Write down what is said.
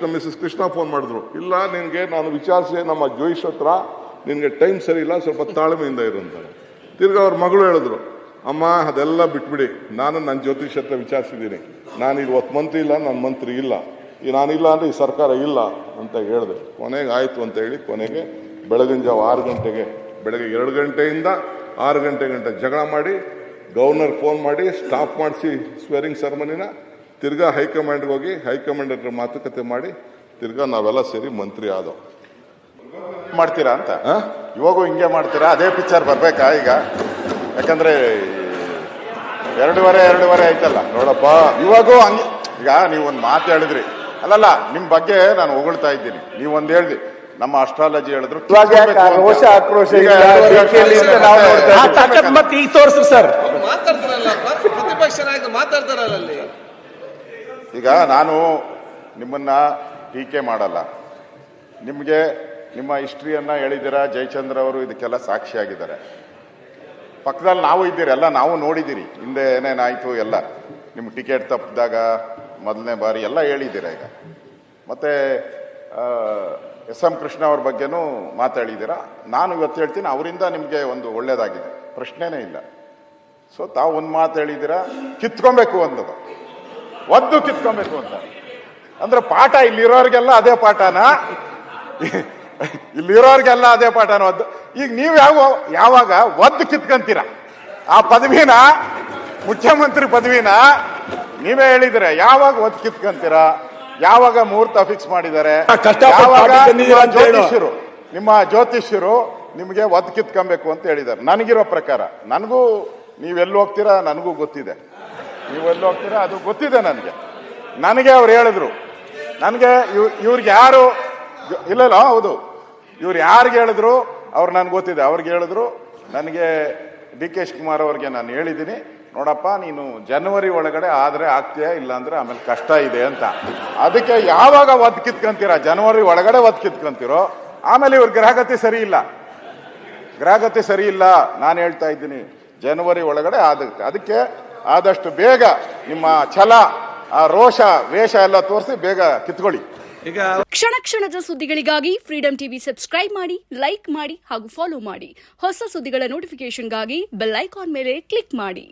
Krishna Mrs Krishna phone ಮಾಡಿದ್ರು. ಇಲ್ಲ, ನಿನಗೆ ನಾನು ವಿಚಾರಿಸಿ, ನಮ್ಮ ಜೋಯಿಷ್ ಹತ್ರ ನಿನಗೆ ಟೈಮ್ ಸರಿ ಇಲ್ಲ, ಸ್ವಲ್ಪ ತಾಳ್ಮೆಯಿಂದ ಇರು ಅಂತಾರೆ. ತಿರ್ಗಿ ಅವ್ರ ಮಗಳು ಹೇಳಿದ್ರು, ಅಮ್ಮ, ಅದೆಲ್ಲ ಬಿಟ್ಬಿಡಿ. ನಾನು ನನ್ನ ಜ್ಯೋತಿಷ್ ಹತ್ರ ವಿಚಾರಿಸಿದ್ದೀನಿ. ನಾನು ಇವತ್ತು ಮಂತ್ರಿ ಇಲ್ಲ ನನ್ನ ಮಂತ್ರಿ ಇಲ್ಲ. ಈ ನಾನಿಲ್ಲ ಅಂದರೆ ಈ ಸರ್ಕಾರ ಇಲ್ಲ, ಅಂತ ಹೇಳಿದೆ ಕೊನೆಗೆ ಆಯಿತು ಅಂತ ಹೇಳಿ ಕೊನೆಗೆ ಬೆಳಗಿನ ಜಾವ ಆರು ಗಂಟೆಗೆ, ಬೆಳಗ್ಗೆ ಎರಡು ಗಂಟೆಯಿಂದ ಆರು ಗಂಟೆ ಗಂಟೆ ಜಗಳ ಮಾಡಿ ಗವರ್ನರ್ ಫೋನ್ ಮಾಡಿ ಸ್ಟಾಪ್ ಮಾಡಿಸಿ ಸ್ವೇರಿಂಗ್ ಸೆರೆಮನಿನ ತಿರ್ಗಾ ಹೈಕಮಾಂಡ್ಗೆ ಹೋಗಿ ಹೈಕಮಾಂಡ್ ಹತ್ರ ಮಾತುಕತೆ ಮಾಡಿ ತಿರ್ಗಾ ನಾವೆಲ್ಲ ಸೇರಿ ಮಂತ್ರಿ ಆದವು ಮಾಡ್ತೀರಾ ಅಂತ? ಇವಾಗೂ ಹಿಂಗೆ ಮಾಡ್ತೀರಾ? ಅದೇ ಪಿಕ್ಚರ್ ಬರ್ಬೇಕಾ ಈಗ? ಯಾಕಂದ್ರೆ ಎರಡೂವರೆ ಎರಡೂವರೆ ಆಯ್ತಲ್ಲ. ನೋಡಪ್ಪ. ಇವಾಗೂ ಹಂಗೆ ಈಗ ನೀವು ಒಂದು ಮಾತು ಹೇಳಿದ್ರಿ. ಅಲ್ಲಲ್ಲ ನಿಮ್ ಬಗ್ಗೆ ನಾನು ಹೊಗಳ್ತಾ ಇದ್ದೀನಿ. ನೀವು ಒಂದು ಹೇಳಿದ್ರಿ ನಮ್ಮ ಅಸ್ಟ್ರಾಲಜಿ ಹೇಳಿದ್ರು ಇವಾಗ ಯಾಕೆ ಆ ರೋಷ ಆಕ್ರೋಶ ಸರ್. ಮಾತಾಡ್ತಾರಲ್ಲ ಪ್ರ- ಪ್ರತಿಪಕ್ಷ ನಾಯಕರು ಮಾತಾಡ್ತಾರಲ್ಲ ಅಲ್ಲಿ. ಈಗ ನಾನು ನಿಮ್ಮನ್ನ ಟೀಕೆ ಮಾಡಲ್ಲ. ನಿಮಗೆ ನಿಮ್ಮ ಹಿಸ್ಟ್ರಿಯನ್ನು ಹೇಳಿದ್ದೀರಾ? ಜಯಚಂದ್ರ ಅವರು ಇದಕ್ಕೆಲ್ಲ ಸಾಕ್ಷಿಯಾಗಿದ್ದಾರೆ. ಪಕ್ಕದಲ್ಲಿ ನಾವು ಇದ್ದೀರಿ, ಎಲ್ಲ ನಾವು ನೋಡಿದ್ದೀರಿ. ಹಿಂದೆ ಏನೇನಾಯಿತು ಎಲ್ಲ. ನಿಮ್ಮ ಟಿಕೆಟ್ ತಪ್ಪಿದಾಗ ಮೊದಲನೇ ಬಾರಿ ಎಲ್ಲ ಹೇಳಿದ್ದೀರ ಈಗ. ಮತ್ತೆ ಎಸ್ ಎಂ ಕೃಷ್ಣ ಅವ್ರ ಬಗ್ಗೆನೂ ಮಾತಾಡಿದ್ದೀರಾ? ನಾನು ಇವತ್ತು ಹೇಳ್ತೀನಿ, ಅವರಿಂದ ನಿಮಗೆ ಒಂದು ಒಳ್ಳೇದಾಗಿದೆ. ಪ್ರಶ್ನೆನೇ ಇಲ್ಲ. ಸೊ ತಾವು ಒಂದು ಮಾತು ಹೇಳಿದ್ದೀರಾ? ಕಿತ್ಕೊಬೇಕು ಅಂದದು ಒದ್ದು ಕಿತ್ಕೊಬೇಕು ಅಂತ. ಅಂದ್ರೆ ಪಾಠ ಇಲ್ಲಿರೋರಿಗೆಲ್ಲ ಅದೇ ಪಾಠನ? ಇಲ್ಲಿರೋರಿಗೆಲ್ಲ ಅದೇ ಪಾಠನ ಒದ್ದು. ಈಗ ನೀವು ಯಾವ ಯಾವಾಗ ಒದ್ದು ಕಿತ್ಕೊಂತೀರ? ಆ ಪದವಿನ ಮುಖ್ಯಮಂತ್ರಿ ಪದವಿನ ನೀವೇ ಹೇಳಿದ್ರೆ ಯಾವಾಗ ಒದ್ ಕಿತ್ಕೊಂತೀರ? ಯಾವಾಗ ಮುಹೂರ್ತ ಫಿಕ್ಸ್ ಮಾಡಿದ್ದಾರೆ? ಯಾವಾಗ ಜ್ಯೋತಿಷ್ಯರು ನಿಮ್ಮ ಜ್ಯೋತಿಷ್ಯರು ನಿಮಗೆ ಒದ್ ಕಿತ್ಕೊಬೇಕು ಅಂತ ಹೇಳಿದ್ದಾರೆ. ನನಗಿರೋ ಪ್ರಕಾರ ನನಗೂ ನೀವೆಲ್ಲಿ ಹೋಗ್ತೀರಾ ನನಗೂ ಗೊತ್ತಿದೆ. ನೀವು ಎಲ್ಲಿ ಹೋಗ್ತೀರಾ? ಅದು ಗೊತ್ತಿದೆ ನನಗೆ. ನನಗೆ ಅವ್ರು ಹೇಳಿದ್ರು. ನನಗೆ ಇವ್, ಇವ್ರಿಗೆ ಯಾರು ಇಲ್ಲ ಇಲ್ಲ ಹೌದು. ಇವ್ರು ಯಾರಿಗೆ ಹೇಳಿದ್ರು, ಅವ್ರು ನನ್ಗೆ ಗೊತ್ತಿದೆ. ಅವ್ರಿಗೆ ಹೇಳಿದ್ರು, ನನಗೆ ಡಿ ಕೆ ಶಿವಕುಮಾರ್ ಅವ್ರಿಗೆ ನಾನು ಹೇಳಿದ್ದೀನಿ. ನೋಡಪ್ಪ, ನೀನು ಜನವರಿ ಒಳಗಡೆ ಆದರೆ ಆಗ್ತೀಯಾ ಇಲ್ಲ ಅಂದ್ರೆ ಆಮೇಲೆ ಕಷ್ಟ ಇದೆ ಅಂತ. ಅದಕ್ಕೆ ಯಾವಾಗ ಒದ್ ಕಿತ್ಕೊಂತೀರಾ? ಜನವರಿ ಒಳಗಡೆ ಒದ್ ಕಿತ್ಕೊಂತೀರೋ? ಆಮೇಲೆ ಇವ್ರ ಗ್ರಹಗತಿ ಸರಿ ಇಲ್ಲ. ಗ್ರಹಗತಿ ಸರಿ ಇಲ್ಲ. ನಾನು ಹೇಳ್ತಾ ಇದ್ದೀನಿ, ಜನವರಿ ಒಳಗಡೆ ಆದ, ಅದಕ್ಕೆ ಆದಷ್ಟು ಬೇಗ ನಿಮ್ಮ ಛಲ ಆ ರೋಷ ವೇಷ ಎಲ್ಲ ತೋರಿಸಿ ಬೇಗ ಕಿತ್ಕೊಳ್ಳಿ. ಈಗ ಕ್ಷಣ ಕ್ಷಣದ ಸುದ್ದಿಗಳಿಗಾಗಿ ಫ್ರೀಡಂ ಟಿವಿ ಸಬ್ಸ್ಕ್ರೈಬ್ ಮಾಡಿ ಲೈಕ್ ಮಾಡಿ ಹಾಗೂ ಫಾಲೋ ಮಾಡಿ. ಹೊಸ ಸುದ್ದಿಗಳ ನೋಟಿಫಿಕೇಶನ್ಗಾಗಿ ಬೆಲ್ ಐಕಾನ್ ಮೇಲೆ ಕ್ಲಿಕ್ ಮಾಡಿ.